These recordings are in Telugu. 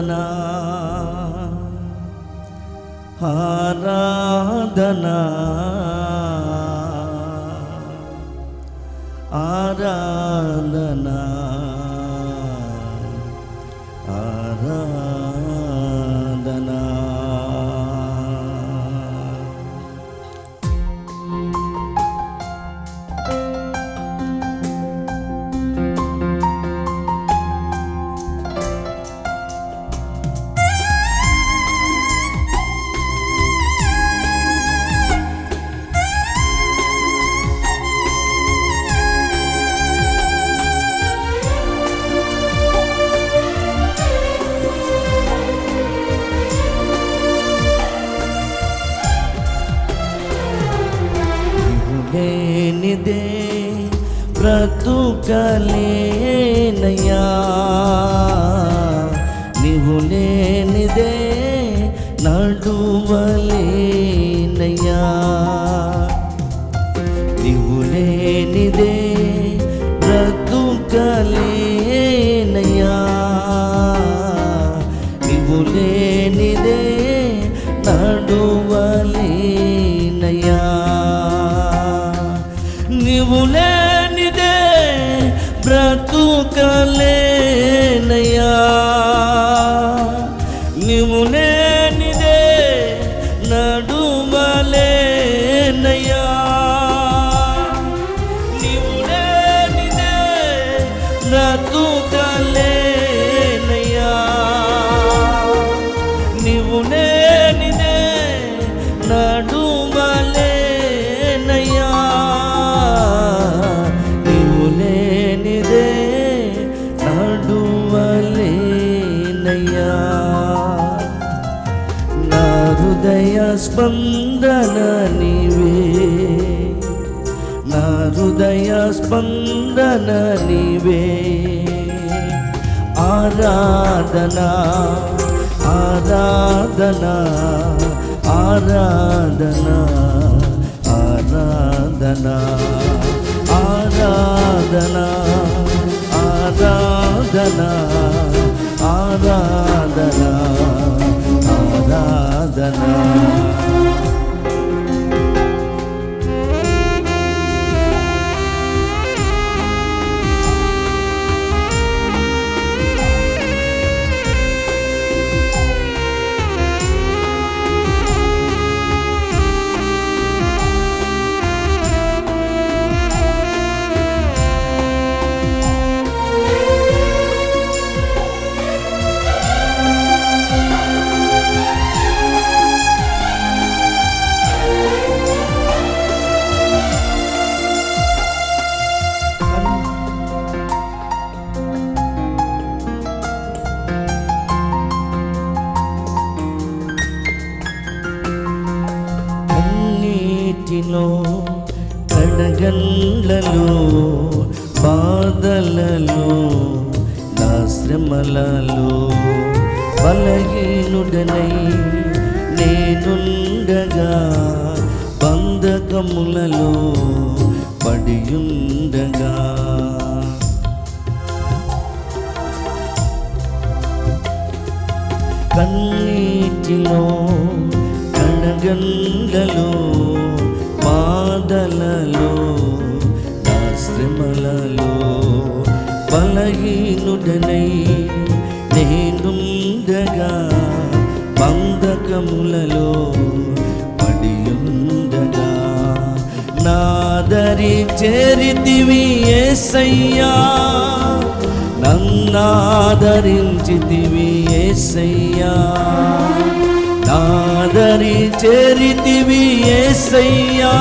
ఆరాధనా. ఆరాధనా. లేదే బ్రతుకలేనయా బ్రతుకలేనయా హృదయ స్పందన నీవే. నా హృదయ స్పందన నీవే. ఆరాధనా ఆరాధనా ఆరాధనా ఆరాధనా. నీలో కడగల్లలో బాధలలో నా శ్రమలలో బలహీనుడనై నేనుండగా బంధకములలో పడియుండగా. కన్నీటిలో కణగండ్లలో నేనుండగా బంధకములలో ఉండగా నాదరి చేరితివి ఏసయ్యా. నన్నాదరించితివి ఏసయ్యా. నాదరి చేరితివి ఏసయ్యా.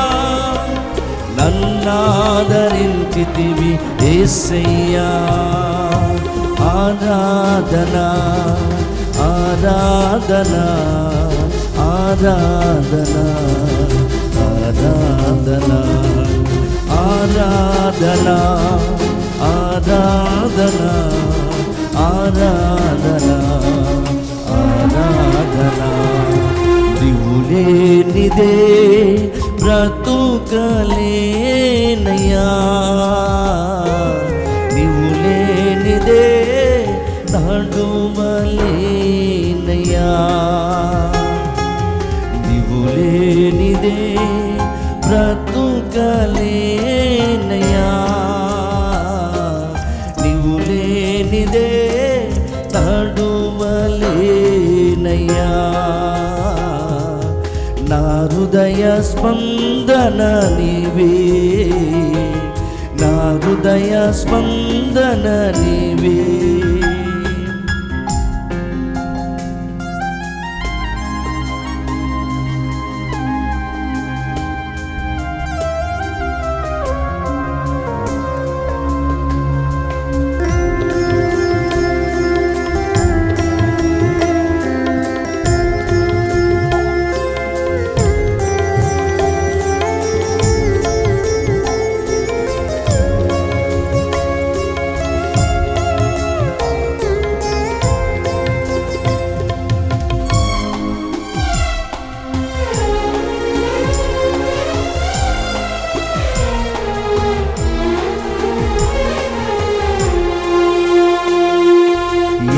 నన్నాదరించితివి ఏసయ్యా. ఆరాధనా ఆరాధనా ఆరాధనా ఆరాధనా ఆరాధనా ఆరాధనా ఆరాధనా ఆరాధనా. దివులేనిదే బ్రతుకలేనయ్యా. నీవు లేనిదే నడుమలేనయ్యా నేనయ్యా నా హృదయ స్పందన నీవే. నా హృదయ స్పందన నీవే.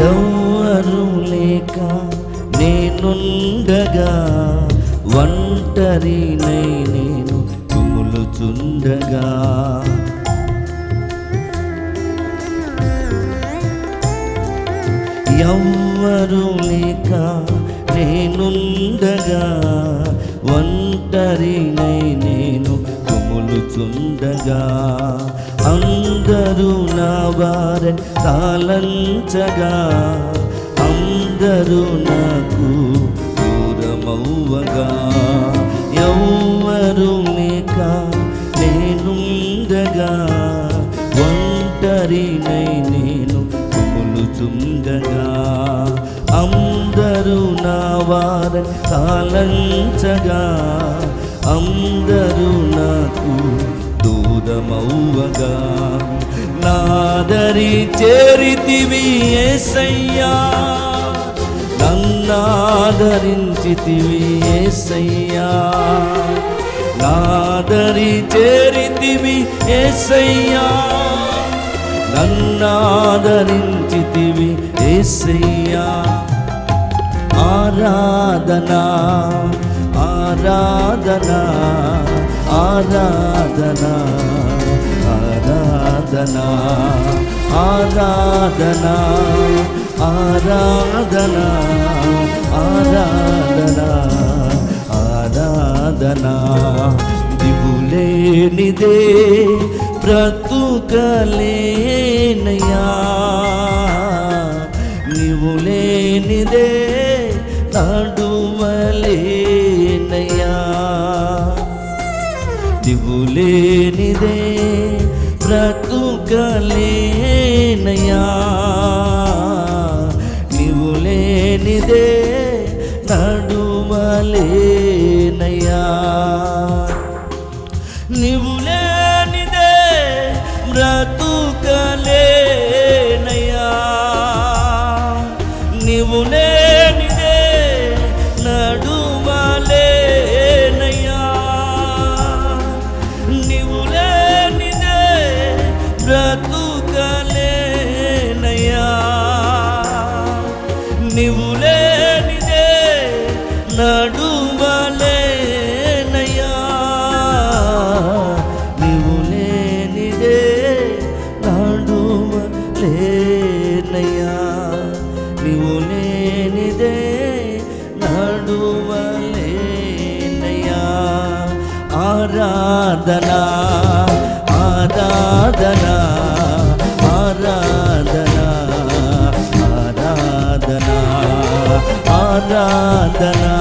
ఎవ్వరు లేక నేనుండగా ఒంటరినై నేను కుములుచుండగా. ఎవ్వరు లేక నేనుండగా తాళంచగా అందరూ నాకు దూరమవ్వగా. ఎవ్వరు లేక నేనుండగా ఒంటరినై నేను కుములుచుండగా. అందరూ నా వారని తాళంచగా అందరూ నాకు దూరమవ్వగా. ನಾದರಿ ಚೇರಿತಿವಿ ಏಸಯ್ಯ ನನ್ನಾದರಿಂಚಿತಿವಿ ಏಸಯ್ಯ ನಾದರಿ ಚೇರಿತಿವಿ ಏಸಯ್ಯ నన్నాదరించితివి ఏసయ్యా ఆరాధనా ఆరాధనా ఆరాధనా ఆరాధనా ఆరాధనా ఆరాధనా ఆరాధనా ఆరాధనా. దిగులేనిదే బ్రతుకలేనయా నీవు లేనిదే నడుమలేనయా నీవు బ్రతుకలేనయా నీవు లేనిదే నడుమలేనయా నీవు లేనిదే బ్రతుకలేనయా నీవు లే నడుమలేనయా నీవు లేనిదే నడుమలేనయా నీవు లేనిదే నడుమలేనయా ఆరాధనా ఆరాధనా ఆరాధనా ఆరాధనా.